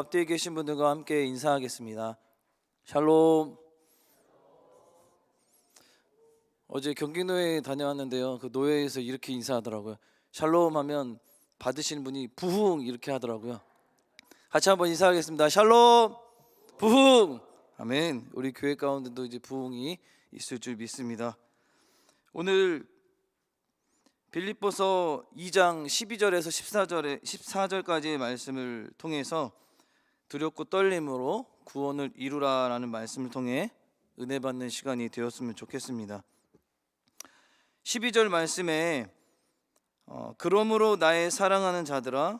앞뒤에 계신 분들과 함께 인사하겠습니다. 샬롬. 어제 경기노회 다녀왔는데요. 그 노회에서 이렇게 인사하더라고요. 샬롬 하면 받으시는 분이 부흥 이렇게 하더라고요. 같이 한번 인사하겠습니다. 샬롬. 부흥. 아멘. 우리 교회 가운데도 이제 부흥이 있을 줄 믿습니다. 오늘 빌립보서 2장 12절에서 14절에 14절까지의 말씀을 통해서 두렵고 떨림으로 구원을 이루라라는 말씀을 통해 은혜 받는 시간이 되었으면 좋겠습니다. 12절 말씀에 어, 그러므로 나의 사랑하는 자들아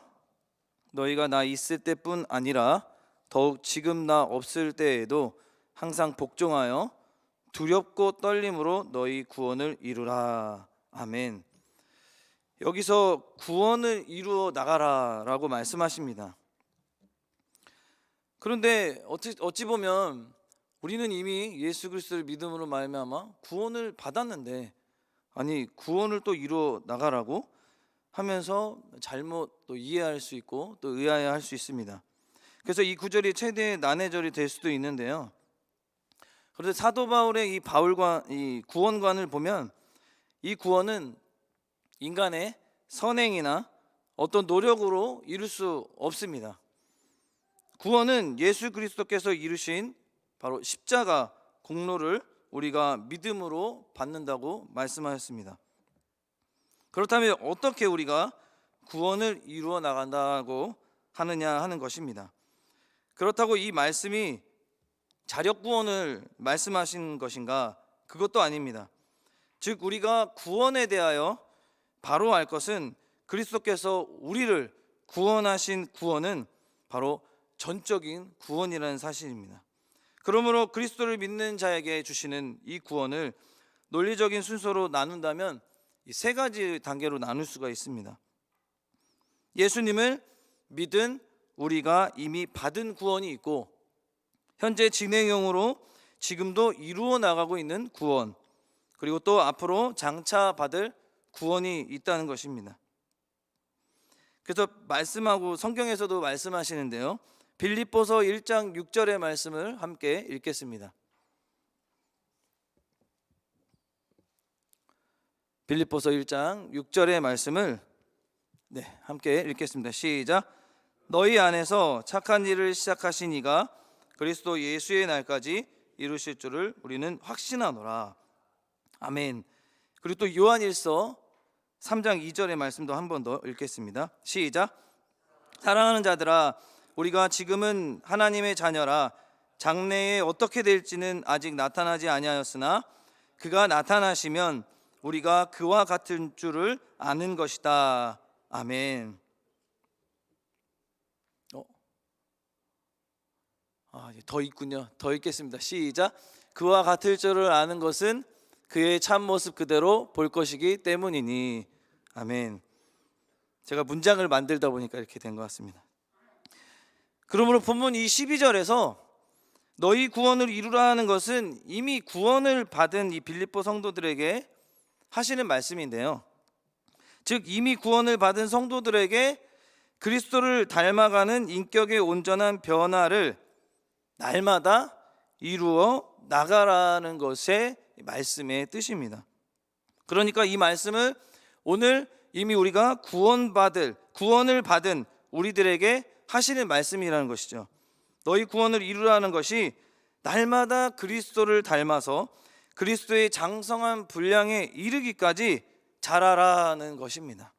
너희가 나 있을 때뿐 아니라 더욱 지금 나 없을 때에도 항상 복종하여 두렵고 떨림으로 너희 구원을 이루라. 아멘. 여기서 구원을 이루어 나가라라고 말씀하십니다. 그런데 어찌, 어찌 보면 우리는 이미 예수 그리스도를 믿음으로 말미암아 구원을 받았는데 아니 구원을 또 이루어 나가라고 하면서 잘못 또 이해할 수 있고 또 의아해할 수 있습니다. 그래서 이 구절이 최대의 난해절이 될 수도 있는데요. 그런데 사도 바울의 이 바울과 이 구원관을 보면 이 구원은 인간의 선행이나 어떤 노력으로 이룰 수 없습니다. 구원은 예수 그리스도께서 이루신 바로 십자가 공로를 우리가 믿음으로 받는다고 말씀하셨습니다. 그렇다면 어떻게 우리가 구원을 이루어 나간다고 하느냐 하는 것입니다. 그렇다고 이 말씀이 자력 구원을 말씀하신 것인가? 그것도 아닙니다. 즉 우리가 구원에 대하여 바로 알 것은 그리스도께서 우리를 구원하신 구원은 바로 전적인 구원이라는 사실입니다. 그러므로 그리스도를 믿는 자에게 주시는 이 구원을 논리적인 순서로 나눈다면 이세 가지 단계로 나눌 수가 있습니다. 예수님을 믿은 우리가 이미 받은 구원이 있고 현재 진행형으로 지금도 이루어 나가고 있는 구원 그리고 또 앞으로 장차 받을 구원이 있다는 것입니다. 그래서 말씀하고 성경에서도 말씀하시는데요. 빌립보서 1장 6절의 말씀을 함께 읽겠습니다. 빌립보서 1장 6절의 말씀을 네, 함께 읽겠습니다. 시작. 너희 안에서 착한 일을 시작하신 이가 그리스도 예수의 날까지 이루실 줄을 우리는 확신하노라. 아멘. 그리고 또 요한일서 3장 2절의 말씀도 한 번 더 읽겠습니다. 시작. 사랑하는 자들아 우리가 지금은 하나님의 자녀라 장래에 어떻게 될지는 아직 나타나지 아니하였으나 그가 나타나시면 우리가 그와 같은 줄을 아는 것이다. 아멘. 어? 아, 예, 더 있군요. 더 읽겠습니다. 시작. 그와 같을 줄을 아는 것은 그의 참 모습 그대로 볼 것이기 때문이니. 아멘. 제가 문장을 만들다 보니까 이렇게 된 것 같습니다. 그러므로 본문 이 12절에서 너희 구원을 이루라 하는 것은 이미 구원을 받은 이 빌립보 성도들에게 하시는 말씀인데요. 즉 이미 구원을 받은 성도들에게 그리스도를 닮아가는 인격의 온전한 변화를 날마다 이루어 나가라는 것의 말씀의 뜻입니다. 그러니까 이 말씀을 오늘 이미 우리가 구원받을 구원을 받은 우리들에게 하시는 말씀이라는 것이죠. 너희 구원을 이루라는 것이 날마다 그리스도를 닮아서 그리스도의 장성한 분량에 이르기까지 자라라는 것입니다.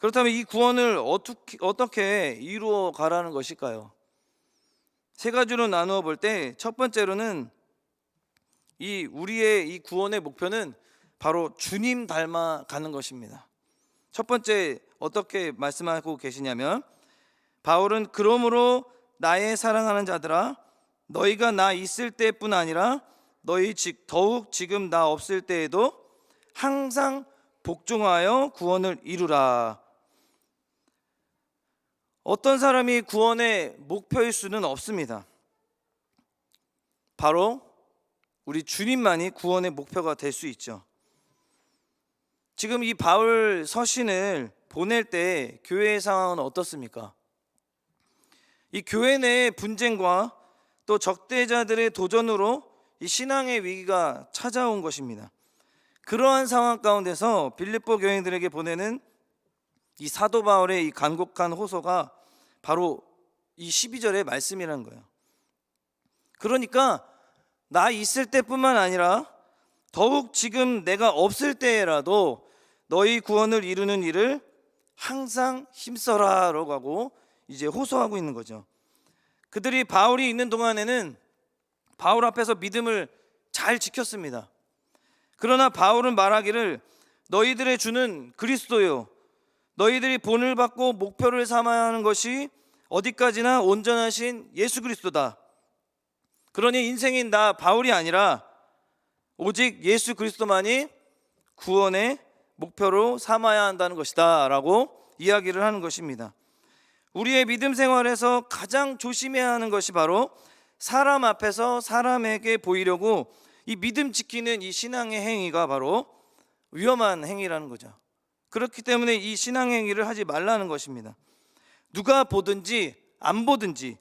그렇다면 이 구원을 어떻게 어떻게 이루어 가라는 것일까요? 세 가지로 나누어 볼 때 첫 번째로는 이 우리의 이 구원의 목표는 바로 주님 닮아 가는 것입니다. 첫 번째 어떻게 말씀하고 계시냐면 바울은 그러므로 나의 사랑하는 자들아 너희가 나 있을 때뿐 아니라 너희 즉 더욱 지금 나 없을 때에도 항상 복종하여 구원을 이루라. 어떤 사람이 구원의 목표일 수는 없습니다. 바로 우리 주님만이 구원의 목표가 될 수 있죠. 지금 이 바울 서신을 보낼 때 교회의 상황은 어떻습니까? 이 교회 내의 분쟁과 또 적대자들의 도전으로 이 신앙의 위기가 찾아온 것입니다. 그러한 상황 가운데서 빌립보 교인들에게 보내는 이 사도 바울의 이 간곡한 호소가 바로 이 12절의 말씀이라는 거예요. 그러니까 나 있을 때뿐만 아니라 더욱 지금 내가 없을 때라도 너희 구원을 이루는 일을 항상 힘써라라고 하고 이제 호소하고 있는 거죠. 그들이 바울이 있는 동안에는 바울 앞에서 믿음을 잘 지켰습니다. 그러나 바울은 말하기를 너희들의 주는 그리스도요. 너희들이 본을 받고 목표를 삼아야 하는 것이 어디까지나 온전하신 예수 그리스도다. 그러니 인생인 나 바울이 아니라 오직 예수 그리스도만이 구원의 목표로 삼아야 한다는 것이다 라고 이야기를 하는 것입니다. 우리의 믿음 생활에서 가장 조심해야 하는 것이 바로 사람 앞에서 사람에게 보이려고 이 믿음 지키는 이 신앙의 행위가 바로 위험한 행위라는 거죠. 그렇기 때문에 이 신앙 행위를 하지 말라는 것입니다. 누가 보든지 안 보든지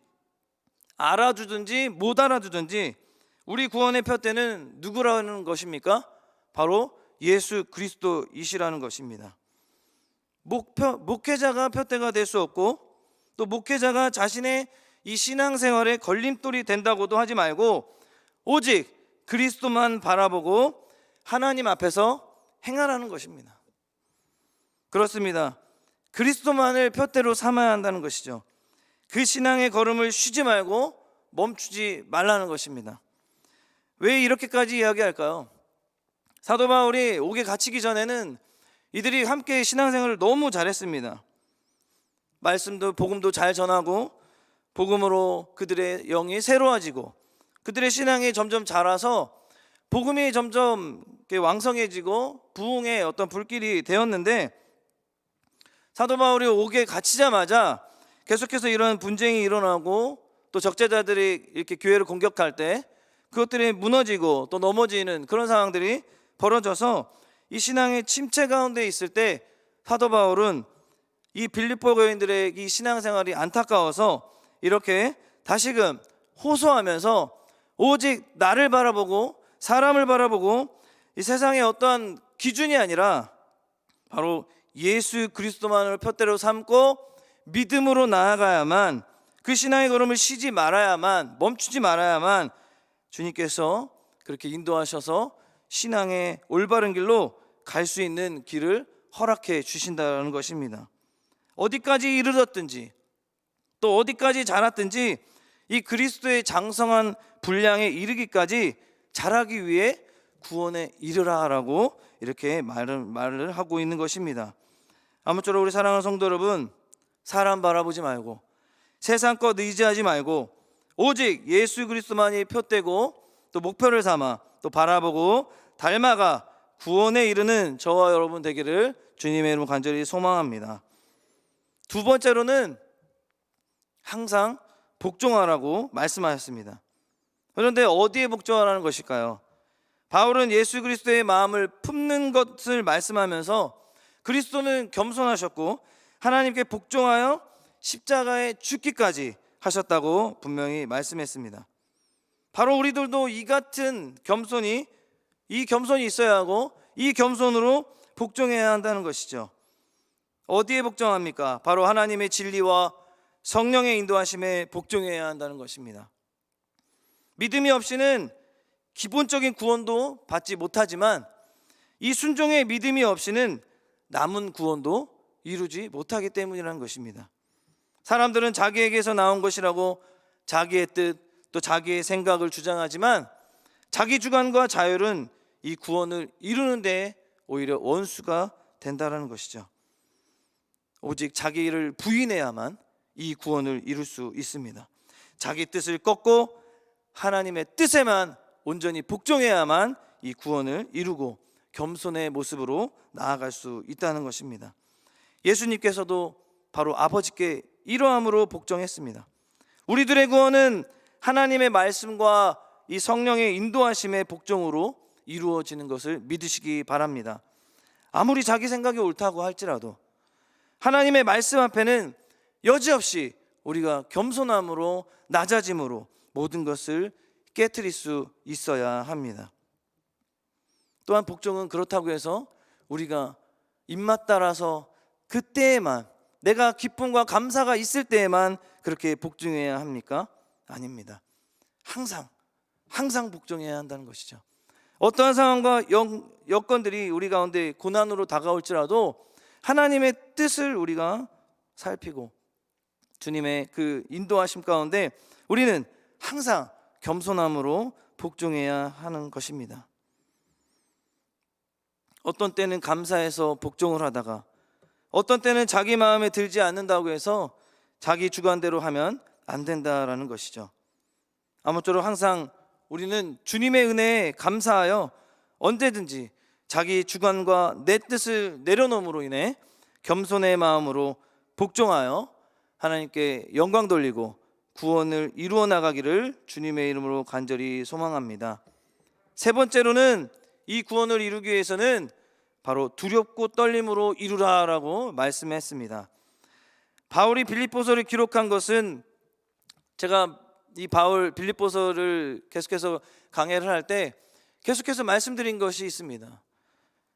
알아주든지 못 알아주든지 우리 구원의 표대는 누구라는 것입니까? 바로 예수 그리스도이시라는 것입니다. 목표, 목회자가 표대가 될 수 없고 또 목회자가 자신의 이 신앙생활에 걸림돌이 된다고도 하지 말고 오직 그리스도만 바라보고 하나님 앞에서 행하라는 것입니다. 그렇습니다. 그리스도만을 표대로 삼아야 한다는 것이죠. 그 신앙의 걸음을 쉬지 말고 멈추지 말라는 것입니다. 왜 이렇게까지 이야기할까요? 사도 바울이 옥에 갇히기 전에는 이들이 함께 신앙생활을 너무 잘했습니다. 말씀도 복음도 잘 전하고 복음으로 그들의 영이 새로워지고 그들의 신앙이 점점 자라서 복음이 점점 왕성해지고 부흥의 어떤 불길이 되었는데 사도 바울이 옥에 갇히자마자 계속해서 이런 분쟁이 일어나고 또 적재자들이 이렇게 교회를 공격할 때 그것들이 무너지고 또 넘어지는 그런 상황들이 벌어져서 이 신앙의 침체 가운데 있을 때 사도 바울은 이 빌립보 교인들의 이 신앙생활이 안타까워서 이렇게 다시금 호소하면서 오직 나를 바라보고 사람을 바라보고 이 세상의 어떠한 기준이 아니라 바로 예수 그리스도만을 표대로 삼고 믿음으로 나아가야만 그 신앙의 걸음을 쉬지 말아야만 멈추지 말아야만 주님께서 그렇게 인도하셔서 신앙의 올바른 길로 갈 수 있는 길을 허락해 주신다는 것입니다. 어디까지 이르렀든지 또 어디까지 자랐든지 이 그리스도의 장성한 분량에 이르기까지 자라기 위해 구원에 이르라라고 이렇게 말을 말을 하고 있는 것입니다. 아무쪼록 우리 사랑하는 성도 여러분, 사람 바라보지 말고 세상 것 의지하지 말고 오직 예수 그리스도만이 표대고 또 목표를 삼아 또 바라보고 닮아가 구원에 이르는 저와 여러분 되기를 주님의 이름 간절히 소망합니다. 두 번째로는 항상 복종하라고 말씀하셨습니다. 그런데 어디에 복종하라는 것일까요? 바울은 예수 그리스도의 마음을 품는 것을 말씀하면서 그리스도는 겸손하셨고 하나님께 복종하여 십자가에 죽기까지 하셨다고 분명히 말씀했습니다. 바로 우리들도 이 같은 겸손이 이 겸손이 있어야 하고 이 겸손으로 복종해야 한다는 것이죠. 어디에 복종합니까? 바로 하나님의 진리와 성령의 인도하심에 복종해야 한다는 것입니다. 믿음이 없이는 기본적인 구원도 받지 못하지만 이 순종의 믿음이 없이는 남은 구원도 이루지 못하기 때문이라는 것입니다. 사람들은 자기에게서 나온 것이라고 자기의 뜻 또 자기의 생각을 주장하지만 자기 주관과 자율은 이 구원을 이루는 데 오히려 원수가 된다라는 것이죠. 오직 자기를 부인해야만 이 구원을 이룰 수 있습니다. 자기 뜻을 꺾고 하나님의 뜻에만 온전히 복종해야만 이 구원을 이루고 겸손의 모습으로 나아갈 수 있다는 것입니다. 예수님께서도 바로 아버지께 이러함으로 복종했습니다. 우리들의 구원은 하나님의 말씀과 이 성령의 인도하심의 복종으로 이루어지는 것을 믿으시기 바랍니다. 아무리 자기 생각이 옳다고 할지라도 하나님의 말씀 앞에는 여지없이 우리가 겸손함으로 낮아짐으로 모든 것을 깨뜨릴 수 있어야 합니다. 또한 복종은 그렇다고 해서 우리가 입맛 따라서 그때에만 내가 기쁨과 감사가 있을 때에만 그렇게 복종해야 합니까? 아닙니다. 항상 항상 복종해야 한다는 것이죠. 어떠한 상황과 영- 여건들이 우리 가운데 고난으로 다가올지라도 하나님의 뜻을 우리가 살피고 주님의 그 인도하심 가운데 우리는 항상 겸손함으로 복종해야 하는 것입니다. 어떤 때는 감사해서 복종을 하다가 어떤 때는 자기 마음에 들지 않는다고 해서 자기 주관대로 하면 안 된다라는 것이죠. 아무쪼록 항상 우리는 주님의 은혜에 감사하여 언제든지 자기 주관과 내 뜻을 내려놓음으로 인해 겸손의 마음으로 복종하여 하나님께 영광 돌리고 구원을 이루어 나가기를 주님의 이름으로 간절히 소망합니다. 세 번째로는 이 구원을 이루기 위해서는 바로 두렵고 떨림으로 이루라라고 말씀했습니다. 바울이 빌립보서를 기록한 것은 제가 이 바울 빌립보서를 계속해서 강해를 할 때 계속해서 말씀드린 것이 있습니다.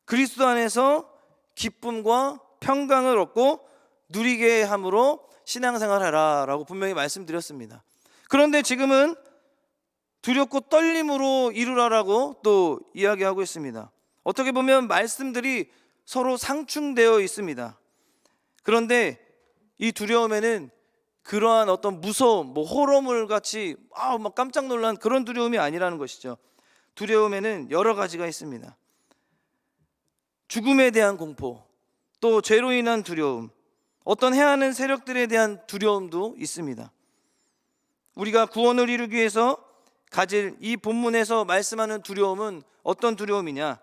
그리스도 안에서 기쁨과 평강을 얻고 누리게 함으로 신앙생활하라라고 분명히 말씀드렸습니다. 그런데 지금은 두렵고 떨림으로 이루라라고 또 이야기하고 있습니다. 어떻게 보면 말씀들이 서로 상충되어 있습니다. 그런데 이 두려움에는 그러한 어떤 무서움, 뭐 호러물 같이 아막 깜짝 놀란 그런 두려움이 아니라는 것이죠. 두려움에는 여러 가지가 있습니다. 죽음에 대한 공포, 또 죄로 인한 두려움, 어떤 해하는 세력들에 대한 두려움도 있습니다. 우리가 구원을 이루기 위해서 가질 이 본문에서 말씀하는 두려움은 어떤 두려움이냐?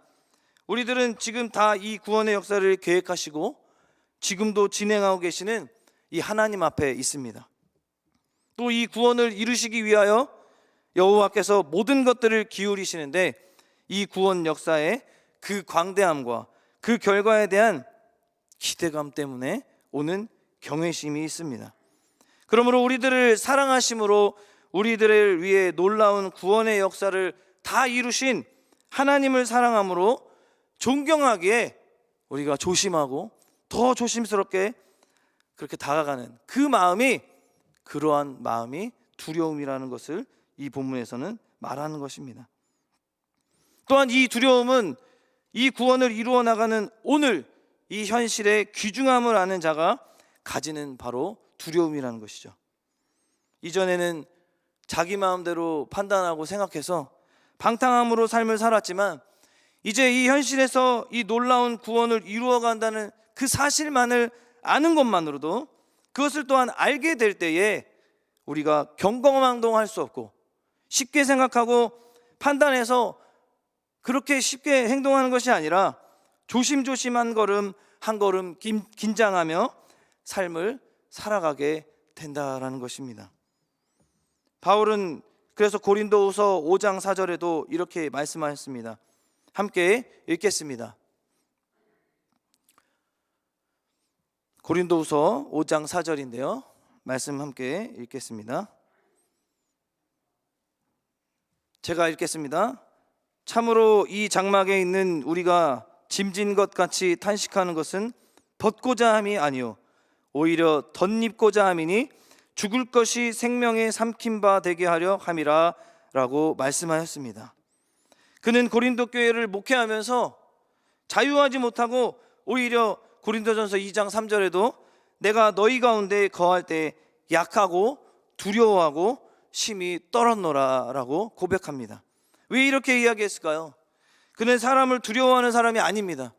우리들은 지금 다 이 구원의 역사를 계획하시고 지금도 진행하고 계시는 이 하나님 앞에 있습니다. 또 이 구원을 이루시기 위하여 여호와께서 모든 것들을 기울이시는데 이 구원 역사의 그 광대함과 그 결과에 대한 기대감 때문에 오는 경외심이 있습니다. 그러므로 우리들을 사랑하심으로 우리들을 위해 놀라운 구원의 역사를 다 이루신 하나님을 사랑함으로 존경하기에 우리가 조심하고 더 조심스럽게 그렇게 다가가는 그 마음이 그러한 마음이 두려움이라는 것을 이 본문에서는 말하는 것입니다. 또한 이 두려움은 이 구원을 이루어 나가는 오늘 이 현실의 귀중함을 아는 자가 가지는 바로 두려움이라는 것이죠. 이전에는 자기 마음대로 판단하고 생각해서 방탕함으로 삶을 살았지만 이제 이 현실에서 이 놀라운 구원을 이루어 간다는 그 사실만을 아는 것만으로도 그것을 또한 알게 될 때에 우리가 경거망동할 수 없고 쉽게 생각하고 판단해서 그렇게 쉽게 행동하는 것이 아니라 조심조심 한 걸음 한 걸음 긴- 긴장하며 삶을 살아가게 된다라는 것입니다. 바울은 그래서 고린도후서 5장 4절에도 이렇게 말씀하셨습니다. 함께 읽겠습니다. 고린도후서 5장 4절인데요. 말씀 함께 읽겠습니다. 제가 읽겠습니다. 참으로 이 장막에 있는 우리가 짐진 것 같이 탄식하는 것은 벗고자 함이 아니요 오히려 덧입고자 함이니 죽을 것이 생명의 삼킨 바 되게 하려 함이라라고 말씀하였습니다. 그는 고린도 교회를 목회하면서 자유하지 못하고 오히려 고린도전서 2장 3절에도 내가 너희 가운데 거할 때 약하고 두려워하고 심히 떨었노라라고 고백합니다. 왜 이렇게 이야기했을까요? 그는 사람을 두려워하는 사람이 아닙니다.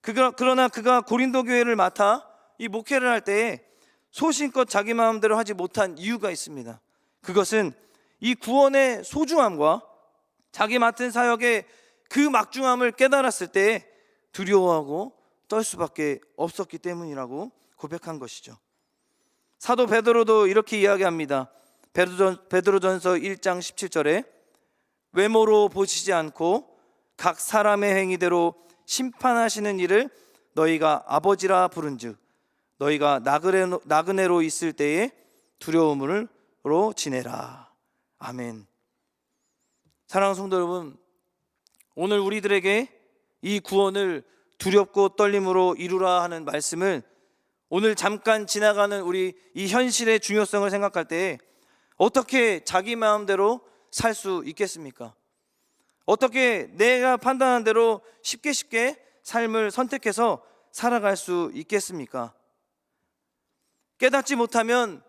그러나 그가 고린도 교회를 맡아 이 목회를 할 때에 소신껏 자기 마음대로 하지 못한 이유가 있습니다. 그것은 이 구원의 소중함과 자기 맡은 사역의 그 막중함을 깨달았을 때 두려워하고 떨 수밖에 없었기 때문이라고 고백한 것이죠. 사도 베드로도 이렇게 이야기합니다. 베드로전, 베드로전서 1장 17절에 외모로 보시지 않고 각 사람의 행위대로 심판하시는 일을 너희가 아버지라 부른즉 너희가 나그네, 나그네로 있을 때에 두려움으로 지내라. 아멘. 사랑하는 성도 여러분, 오늘 우리들에게 이 구원을 두렵고 떨림으로 이루라 하는 말씀을 오늘 잠깐 지나가는 우리 이 현실의 중요성을 생각할 때 어떻게 자기 마음대로 살 수 있겠습니까? 어떻게 내가 판단한 대로 쉽게 쉽게 삶을 선택해서 살아갈 수 있겠습니까? 깨닫지 못하면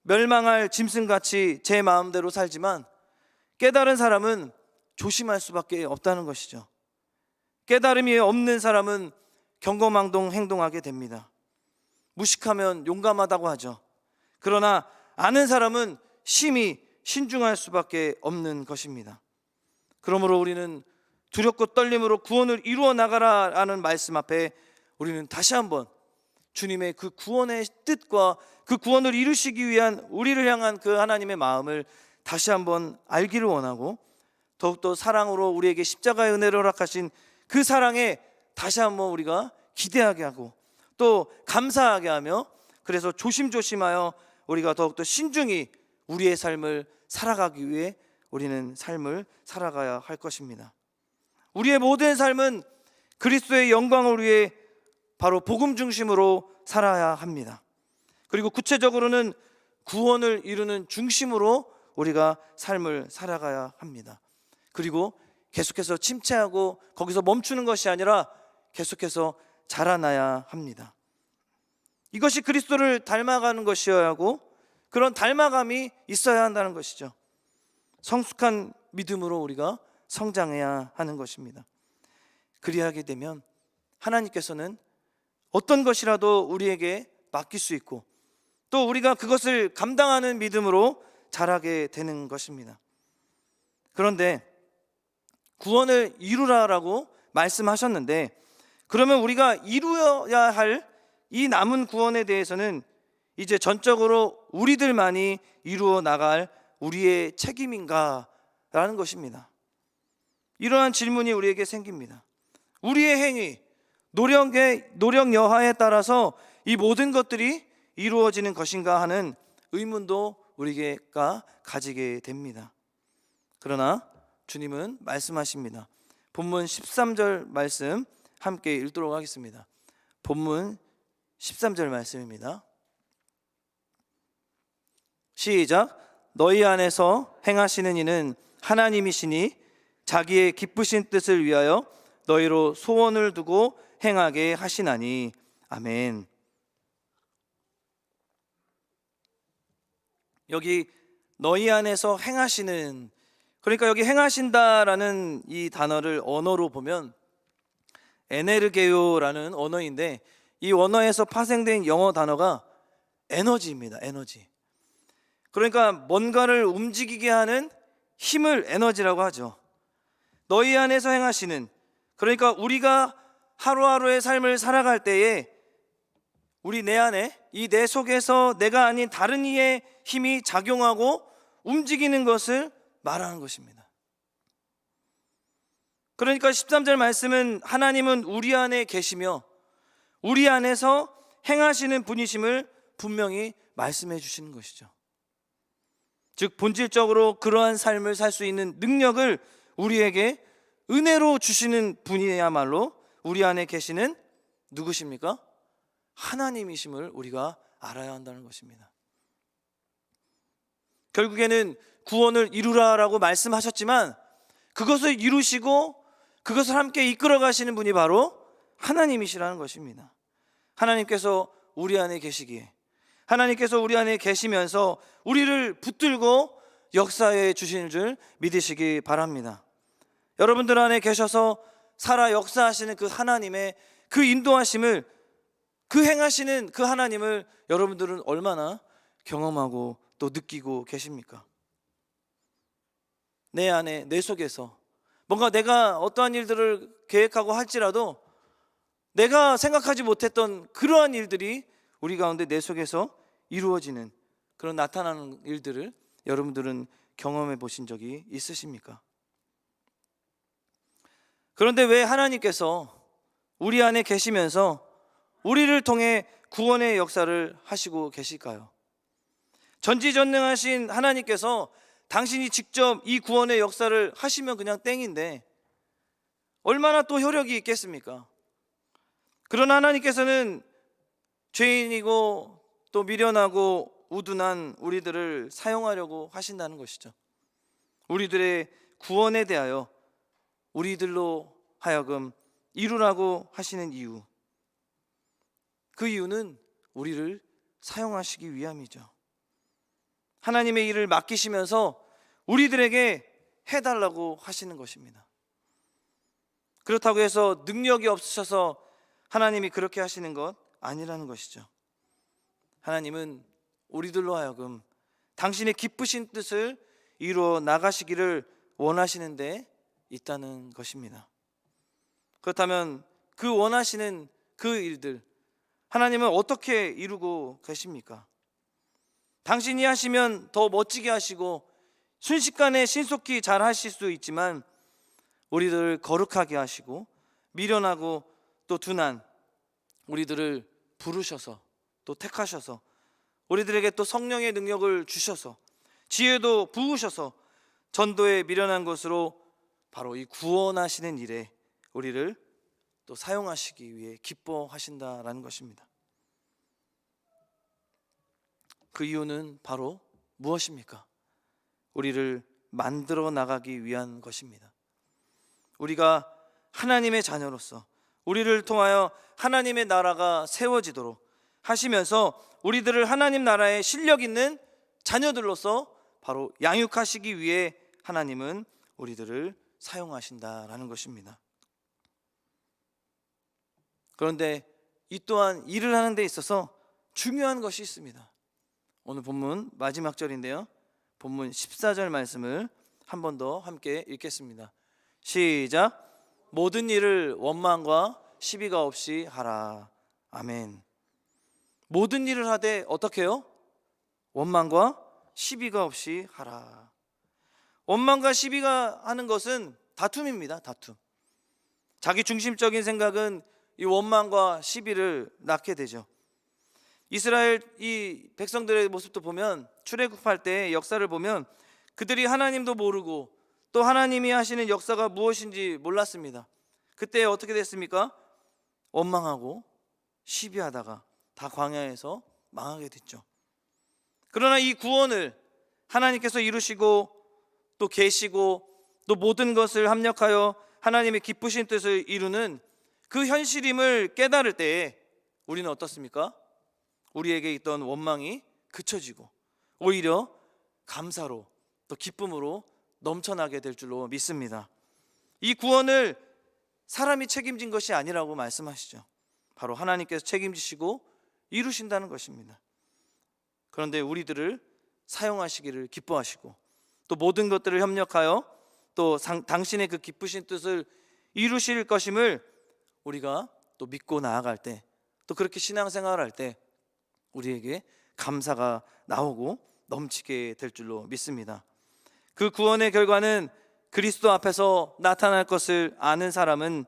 멸망할 짐승같이 제 마음대로 살지만 깨달은 사람은 조심할 수밖에 없다는 것이죠. 깨달음이 없는 사람은 경거망동 행동하게 됩니다. 무식하면 용감하다고 하죠. 그러나 아는 사람은 심히 신중할 수밖에 없는 것입니다. 그러므로 우리는 두렵고 떨림으로 구원을 이루어 나가라라는 말씀 앞에 우리는 다시 한번 주님의 그 구원의 뜻과 그 구원을 이루시기 위한 우리를 향한 그 하나님의 마음을 다시 한번 알기를 원하고 더욱더 사랑으로 우리에게 십자가의 은혜를 허락하신 그 사랑에 다시 한번 우리가 기대하게 하고 또 감사하게 하며 그래서 조심조심하여 우리가 더욱더 신중히 우리의 삶을 살아가기 위해 우리는 삶을 살아가야 할 것입니다. 우리의 모든 삶은 그리스도의 영광을 위해 바로 복음 중심으로 살아야 합니다. 그리고 구체적으로는 구원을 이루는 중심으로 우리가 삶을 살아가야 합니다. 그리고 계속해서 침체하고 거기서 멈추는 것이 아니라 계속해서 자라나야 합니다. 이것이 그리스도를 닮아가는 것이어야 하고 그런 닮아감이 있어야 한다는 것이죠. 성숙한 믿음으로 우리가 성장해야 하는 것입니다. 그리하게 되면 하나님께서는 어떤 것이라도 우리에게 맡길 수 있고 또 우리가 그것을 감당하는 믿음으로 자라게 되는 것입니다. 그런데 구원을 이루라라고 말씀하셨는데 그러면 우리가 이루어야 할 이 남은 구원에 대해서는 이제 전적으로 우리들만이 이루어 나갈 우리의 책임인가라는 것입니다. 이러한 질문이 우리에게 생깁니다. 우리의 행위, 노력의 노력 여하에 따라서 이 모든 것들이 이루어지는 것인가 하는 의문도 우리가 가지게 됩니다. 그러나 주님은 말씀하십니다. 본문 13절 말씀 함께 읽도록 하겠습니다. 본문 13절 말씀입니다. 시작. 너희 안에서 행하시는 이는 하나님이시니 자기의 기쁘신 뜻을 위하여 너희로 소원을 두고 행하게 하시나니 아멘. 여기 너희 안에서 행하시는 그러니까 여기 행하신다라는 이 단어를 언어로 보면 에네르게요라는 언어인데 이 언어에서 파생된 영어 단어가 에너지입니다. 에너지. 그러니까 뭔가를 움직이게 하는 힘을 에너지라고 하죠. 너희 안에서 행하시는 그러니까 우리가 하루하루의 삶을 살아갈 때에 우리 내 안에 이 내 속에서 내가 아닌 다른 이의 힘이 작용하고 움직이는 것을 말하는 것입니다. 그러니까 13절 말씀은 하나님은 우리 안에 계시며 우리 안에서 행하시는 분이심을 분명히 말씀해 주시는 것이죠. 즉 본질적으로 그러한 삶을 살 수 있는 능력을 우리에게 은혜로 주시는 분이야말로 우리 안에 계시는 누구십니까? 하나님이심을 우리가 알아야 한다는 것입니다. 결국에는 구원을 이루라라고 말씀하셨지만 그것을 이루시고 그것을 함께 이끌어 가시는 분이 바로 하나님이시라는 것입니다. 하나님께서 우리 안에 계시기에 하나님께서 우리 안에 계시면서 우리를 붙들고 역사해 주시는 줄 믿으시기 바랍니다. 여러분들 안에 계셔서 살아 역사하시는 그 하나님의 그 인도하심을 그 행하시는 그 하나님을 여러분들은 얼마나 경험하고 또 느끼고 계십니까? 내 안에 내 속에서 뭔가 내가 어떠한 일들을 계획하고 할지라도 내가 생각하지 못했던 그러한 일들이 우리 가운데 내 속에서 이루어지는 그런 나타나는 일들을 여러분들은 경험해 보신 적이 있으십니까? 그런데 왜 하나님께서 우리 안에 계시면서 우리를 통해 구원의 역사를 하시고 계실까요? 전지전능하신 하나님께서 당신이 직접 이 구원의 역사를 하시면 그냥 땡인데 얼마나 또 효력이 있겠습니까? 그러나 하나님께서는 죄인이고 또 미련하고 우둔한 우리들을 사용하려고 하신다는 것이죠. 우리들의 구원에 대하여 우리들로 하여금 이루라고 하시는 이유. 그 이유는 우리를 사용하시기 위함이죠. 하나님의 일을 맡기시면서 우리들에게 해달라고 하시는 것입니다. 그렇다고 해서 능력이 없으셔서 하나님이 그렇게 하시는 것 아니라는 것이죠. 하나님은 우리들로 하여금 당신의 기쁘신 뜻을 이루어 나가시기를 원하시는데 있다는 것입니다. 그렇다면 그 원하시는 그 일들 하나님은 어떻게 이루고 계십니까? 당신이 하시면 더 멋지게 하시고 순식간에 신속히 잘 하실 수 있지만 우리들을 거룩하게 하시고 미련하고 또 둔한 우리들을 부르셔서 또 택하셔서 우리들에게 또 성령의 능력을 주셔서 지혜도 부으셔서 전도에 미련한 것으로 바로 이 구원하시는 일에 우리를 또 사용하시기 위해 기뻐하신다라는 것입니다. 그 이유는 바로 무엇입니까? 우리를 만들어 나가기 위한 것입니다. 우리가 하나님의 자녀로서 우리를 통하여 하나님의 나라가 세워지도록 하시면서 우리들을 하나님 나라의 실력 있는 자녀들로서 바로 양육하시기 위해 하나님은 우리들을 사용하신다라는 것입니다. 그런데 이 또한 일을 하는 데 있어서 중요한 것이 있습니다. 오늘 본문 마지막 절인데요. 본문 14절 말씀을 한 번 더 함께 읽겠습니다. 시작. 모든 일을 원망과 시비가 없이 하라. 아멘. 모든 일을 하되 어떻게요? 원망과 시비가 없이 하라. 원망과 시비가 하는 것은 다툼입니다. 다툼. 자기 중심적인 생각은 이 원망과 시비를 낳게 되죠. 이스라엘 이 백성들의 모습도 보면 출애굽할 때 역사를 보면 그들이 하나님도 모르고 또 하나님이 하시는 역사가 무엇인지 몰랐습니다. 그때 어떻게 됐습니까? 원망하고 시비하다가 다 광야에서 망하게 됐죠. 그러나 이 구원을 하나님께서 이루시고 또 계시고 또 모든 것을 합력하여 하나님의 기쁘신 뜻을 이루는 그 현실임을 깨달을 때에 우리는 어떻습니까? 우리에게 있던 원망이 그쳐지고 오히려 감사로 또 기쁨으로 넘쳐나게 될 줄로 믿습니다. 이 구원을 사람이 책임진 것이 아니라고 말씀하시죠. 바로 하나님께서 책임지시고 이루신다는 것입니다. 그런데 우리들을 사용하시기를 기뻐하시고 또 모든 것들을 협력하여 또 상, 당신의 그 기쁘신 뜻을 이루실 것임을 우리가 또 믿고 나아갈 때 또 그렇게 신앙생활을 할 때 우리에게 감사가 나오고 넘치게 될 줄로 믿습니다. 그 구원의 결과는 그리스도 앞에서 나타날 것을 아는 사람은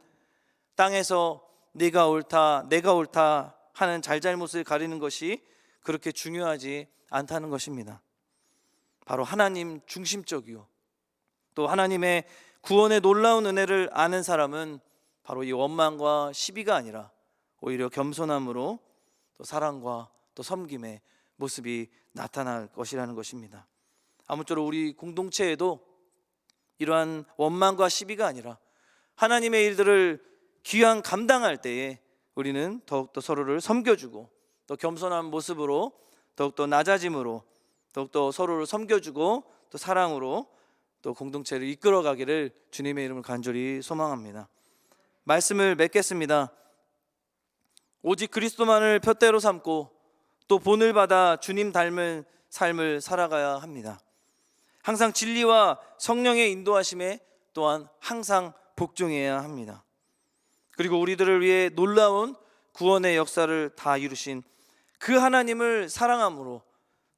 땅에서 네가 옳다, 내가 옳다 하는 잘잘못을 가리는 것이 그렇게 중요하지 않다는 것입니다. 바로 하나님 중심적이요. 또 하나님의 구원의 놀라운 은혜를 아는 사람은 바로 이 원망과 시비가 아니라 오히려 겸손함으로 또 사랑과 또 섬김의 모습이 나타날 것이라는 것입니다. 아무쪼록 우리 공동체에도 이러한 원망과 시비가 아니라 하나님의 일들을 귀한 감당할 때에 우리는 더욱더 서로를 섬겨주고 또 겸손한 모습으로 더욱더 낮아짐으로 더욱더 서로를 섬겨주고 또 사랑으로 또 공동체를 이끌어가기를 주님의 이름을 간절히 소망합니다. 말씀을 맺겠습니다. 오직 그리스도만을 표대로 삼고 또 본을 받아 주님 닮은 삶을 살아가야 합니다. 항상 진리와 성령의 인도하심에 또한 항상 복종해야 합니다. 그리고 우리들을 위해 놀라운 구원의 역사를 다 이루신 그 하나님을 사랑함으로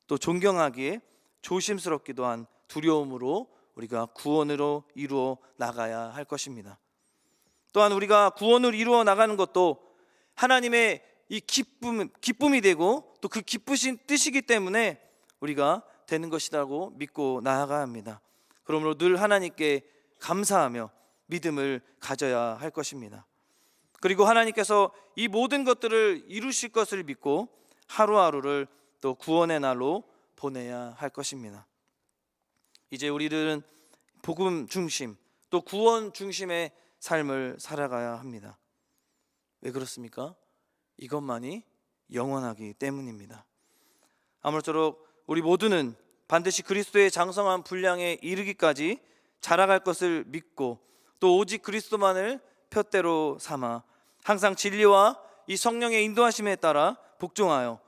또 존경하기에 조심스럽기도 한 두려움으로 우리가 구원으로 이루어 나가야 할 것입니다. 또한 우리가 구원을 이루어 나가는 것도 하나님의 이 기쁨, 기쁨이 되고 또 그 기쁘신 뜻이기 때문에 우리가 되는 것이라고 믿고 나아가야 합니다. 그러므로 늘 하나님께 감사하며 믿음을 가져야 할 것입니다. 그리고 하나님께서 이 모든 것들을 이루실 것을 믿고 하루하루를 또 구원의 날로 보내야 할 것입니다. 이제 우리들은 복음 중심 또 구원 중심의 삶을 살아가야 합니다. 왜 그렇습니까? 이것만이 영원하기 때문입니다. 아무쪼록 우리 모두는 반드시 그리스도의 장성한 분량에 이르기까지 자라갈 것을 믿고 또 오직 그리스도만을 표대로 삼아 항상 진리와 이 성령의 인도하심에 따라 복종하여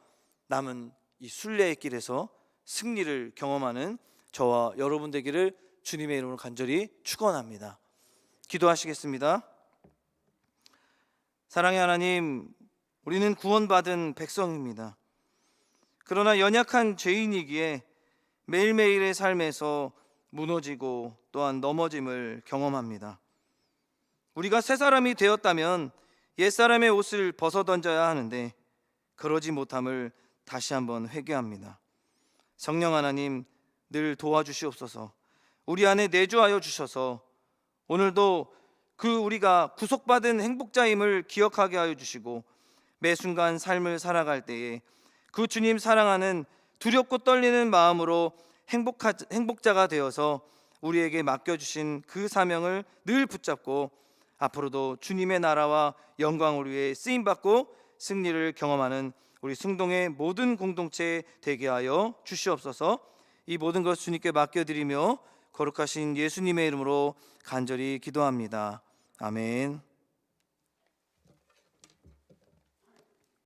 남은 이 순례의 길에서 승리를 경험하는 저와 여러분 되기를 주님의 이름으로 간절히 축원합니다. 기도하시겠습니다. 사랑의 하나님, 우리는 구원받은 백성입니다. 그러나 연약한 죄인이기에 매일매일의 삶에서 무너지고 또한 넘어짐을 경험합니다. 우리가 새 사람이 되었다면 옛 사람의 옷을 벗어 던져야 하는데 그러지 못함을 다시 한번 회개합니다. 성령 하나님 늘 도와주시옵소서. 우리 안에 내주하여 주셔서 오늘도 그 우리가 구속받은 행복자임을 기억하게 하여 주시고 매 순간 삶을 살아갈 때에 그 주님 사랑하는 두렵고 떨리는 마음으로 행복하, 행복자가 되어서 우리에게 맡겨주신 그 사명을 늘 붙잡고 앞으로도 주님의 나라와 영광을 위해 쓰임 받고 승리를 경험하는 우리 승동의 모든 공동체 되게 하여 주시옵소서. 이 모든 것 주님께 맡겨 드리며 거룩하신 예수님의 이름으로 간절히 기도합니다. 아멘.